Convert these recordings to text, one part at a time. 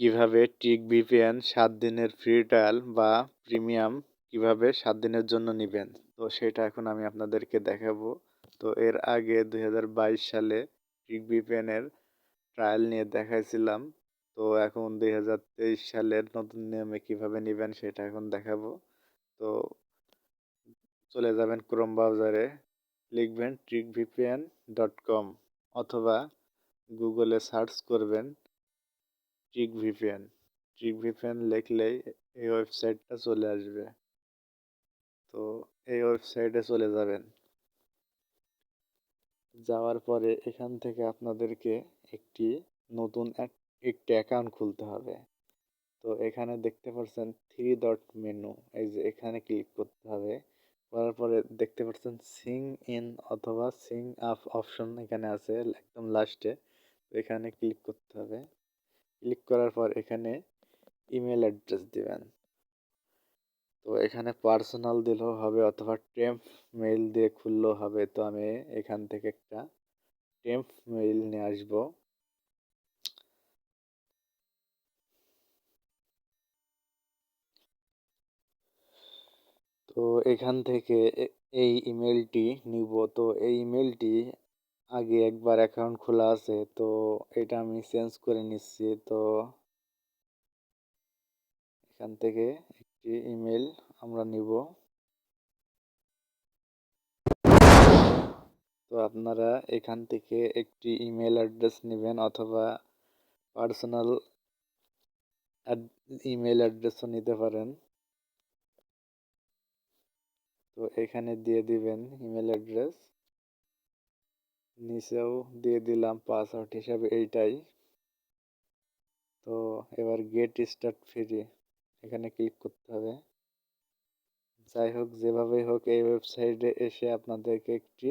কীভাবে tick VPN সাত দিনের ফ্রি ট্রায়াল বা প্রিমিয়াম কীভাবে সাত দিনের জন্য নেবেন? তো সেটা এখন আমি আপনাদেরকে দেখাবো। তো এর আগে দু হাজার বাইশ সালে টিক ভিপিএনের ট্রায়াল নিয়ে দেখাইছিলাম। তো এখন দুই হাজার তেইশ সালের নতুন নিয়মে কীভাবে নেবেন সেটা এখন দেখাবো। তো চলে যাবেন ক্রোম ব্রাউজারে লিখবেন ট্রিক ভিপিএন ডট কম অথবা গুগলে সার্চ করবেন। ট্রিক ভিপিএন ট্রিক ভিপিএন লিখলেই এই ওয়েবসাইটটা চলে আসবে। তো এই ওয়েবসাইটে চলে যাবেন। যাওয়ার পরে এখান থেকে আপনাদেরকে একটি নতুন একটি অ্যাকাউন্ট খুলতে হবে। তো এখানে দেখতে পাচ্ছেন থ্রি ডট মেনু এই যে এখানে ক্লিক করতে হবে। করার পরে দেখতে পাচ্ছেন সিং ইন অথবা সিং আপ অপশন এখানে আছে একদম লাস্টে এখানে ক্লিক করতে হবে। ক্লিক করার পর এখানে ইমেল অ্যাড্রেস দিবেন। তো এখানে পার্সোনাল দিলেও হবে অথবা টেম্প মেইল দিয়ে খুললেও হবে। তো আমি এখান থেকে একটা টেম্প মেইল নিয়ে আসব। তো এখান থেকে এই ইমেলটি নিব। তো এই ইমেলটি আগে একবার অ্যাকাউন্ট খোলা আছে, তো এটা আমি চেঞ্জ করে নিচ্ছি। তো এখান থেকে একটি ইমেল আমরা নিব। তো আপনারা এখান থেকে একটি ইমেল অ্যাড্রেস নেবেন অথবা পার্সোনাল ইমেল অ্যাড্রেসও নিতে পারেন। তো এখানে দিয়ে দিবেন ইমেল অ্যাড্রেস নিচেও দিয়ে দিলাম পাসওয়ার্ড হিসাবে এইটাই। তো এবার গেট স্টার্ট ফ্রি এখানে ক্লিক করতে হবে। যাই হোক যেভাবেই হোক এই ওয়েবসাইটে এসে আপনাদেরকে একটি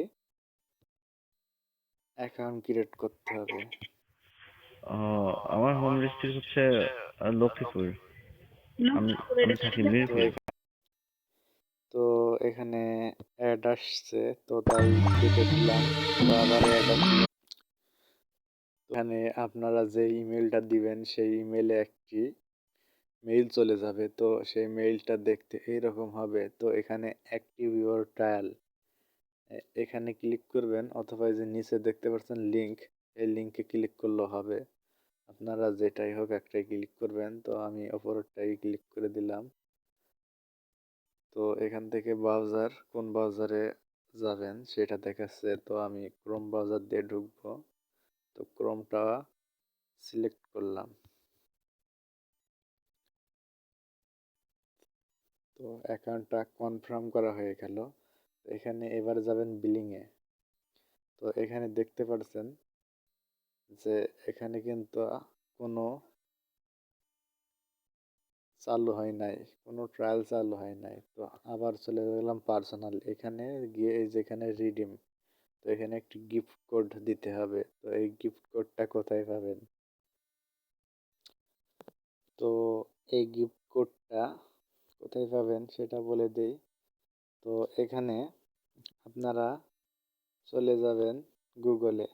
অ্যাকাউন্ট ক্রিয়েট করতে হবে। আমার হোম ডিস্ট্রিক্ট হচ্ছে লক্ষ্মীপুর। আমি থাকি মিরপুরে। তো এখানে অ্যাড আসছে। তো তাই কেটে দিলাম। তো আবার অ্যাড এখানে আপনারা যে ইমেলটা দিবেন, সেই ইমেলে একটি মেইল চলে যাবে। তো সেই মেইলটা দেখতে এইরকম হবে। তো এখানে অ্যাক্টিভ ইউর ট্রায়াল এখানে ক্লিক করবেন, অথবা যে নিচে দেখতে পাচ্ছেন লিঙ্ক এই লিঙ্কে ক্লিক করলে হবে। আপনারা যেটাই হোক একটাই ক্লিক করবেন। তো আমি অপরটাই ক্লিক করে দিলাম। তো এখান থেকে ব্রাউজার কোন ব্রাউজারে যাবেন সেটা দেখাচ্ছে। তো আমি ক্রোম ব্রাউজার দিয়ে ঢুকবো। তো ক্রোমটা সিলেক্ট করলাম। তো অ্যাকাউন্টটা কনফার্ম করা হয়ে গেল। এখানে এবার যাবেন বিলিংয়ে তো এখানে দেখতে পাচ্ছেন যে এখানে কিন্তু কোনো চালু হয় নাই, কোনো ট্রায়াল চালু হয় নাই। তো আবার চলে গেলাম পার্সোনাল এখানে গিয়ে যেখানে রিডিম তো এখানে একটি গিফট কোড দিতে হবে। তো এই গিফট কোডটা কোথায় পাবেন? তো এই গিফট কোডটা কোথায় পাবেন সেটা বলে দিই। তো এখানে আপনারা চলে যাবেন গুগলে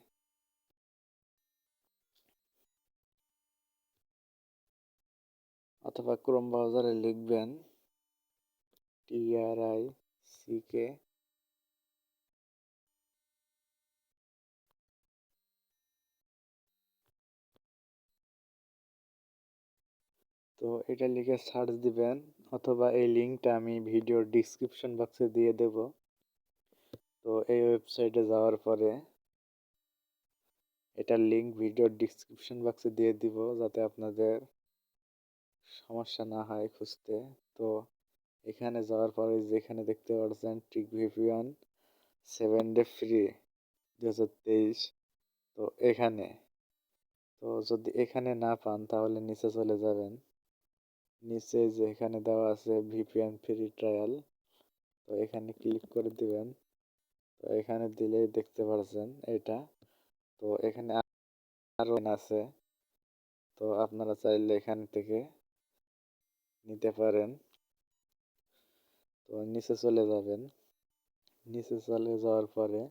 অথবা ক্রোম ব্রাউজারে লিখবেন টিআরআই সিকে তো এটা লিখে সার্চ দিবেন অথবা এই লিঙ্কটা আমি ভিডিওর ডিসক্রিপশন বক্সে দিয়ে দেব। তো এই ওয়েবসাইটে যাওয়ার পরে এটার লিঙ্ক ভিডিওর ডিসক্রিপশন বক্সে দিয়ে দিব যাতে আপনাদের সমস্যা না হয় খুঁজতে। তো এখানে যাওয়ার পরে যেখানে দেখতে পাচ্ছেন tick VP one seven day free দু হাজার তেইশ। তো এখানে। তো যদি এখানে না পান তাহলে নিচে চলে যাবেন। নিচে যে এখানে দেওয়া আছে ভিপিএন ফ্রি ট্রায়াল। তো এখানে ক্লিক করে দিবেন। তো এখানে দিলেই দেখতে পাচ্ছেন এটা। তো এখানে আরও আছে। তো আপনারা চাইলে এখান থেকে নিতে পারেন। তো নিচে চলে যাবেন। নিচে চলে যাওয়ার পরে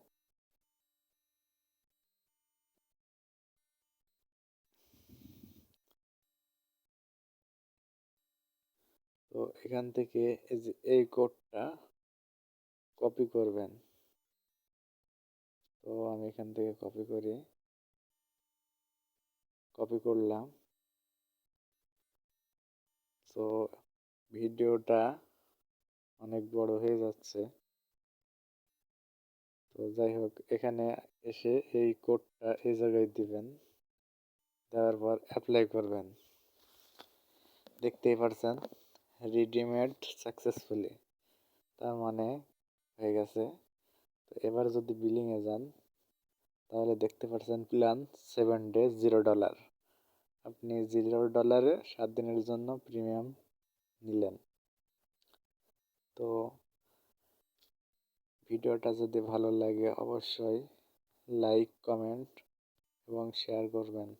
তো এখান থেকে এই কোডটা কপি করবেন। তো আমি এখান থেকে কপি করি। কপি করলাম। তো ভিডিওটা অনেক বড় হয়ে যাচ্ছে। তো যাই হোক, এখানে এসে এই কোডটা এই জায়গায় দিবেন। দেওয়ার পর অ্যাপ্লাই করবেন। দেখতেই পারছেন রিডিমেড সাকসেসফুলি তার মানে হয়ে গেছে। তো এবার যদি বিলিংয়ে যান, তাহলে দেখতে পাচ্ছেন plan seven days zero dollar আপনি জিরো ডলারে সাত দিনের জন্য প্রিমিয়াম নিলেন। তো ভিডিওটা যদি ভালো লাগে অবশ্যই লাইক কমেন্ট এবং শেয়ার করবেন।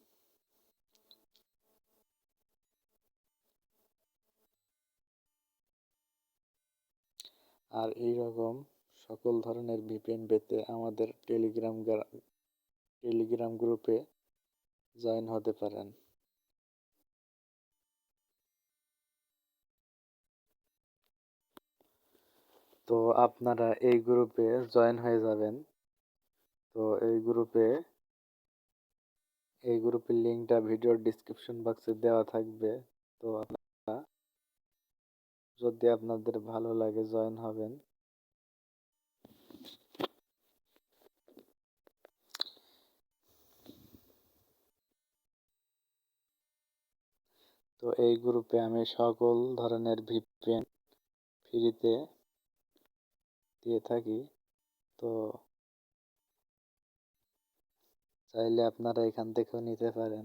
আর এই রকম সকল ধরনের ভিপিএন পেতে আমাদের টেলিগ্রাম গ্রা- টেলিগ্রাম গ্রুপে জয়েন হতে পারেন। তো আপনারা এই গ্রুপে জয়েন হয়ে যাবেন। তো এই গ্রুপে এই গ্রুপের লিঙ্কটা ভিডিওর ডিসক্রিপশন বক্সে দেওয়া থাকবে। তো আপনারা যদি আপনাদের ভালো লাগে জয়েন হবেন। তো এই গ্রুপে আমি সকল ধরনের ভিপিএন ফ্রিতে দিয়ে থাকি। তো চাইলে আপনারা এখান থেকেও নিতে পারেন।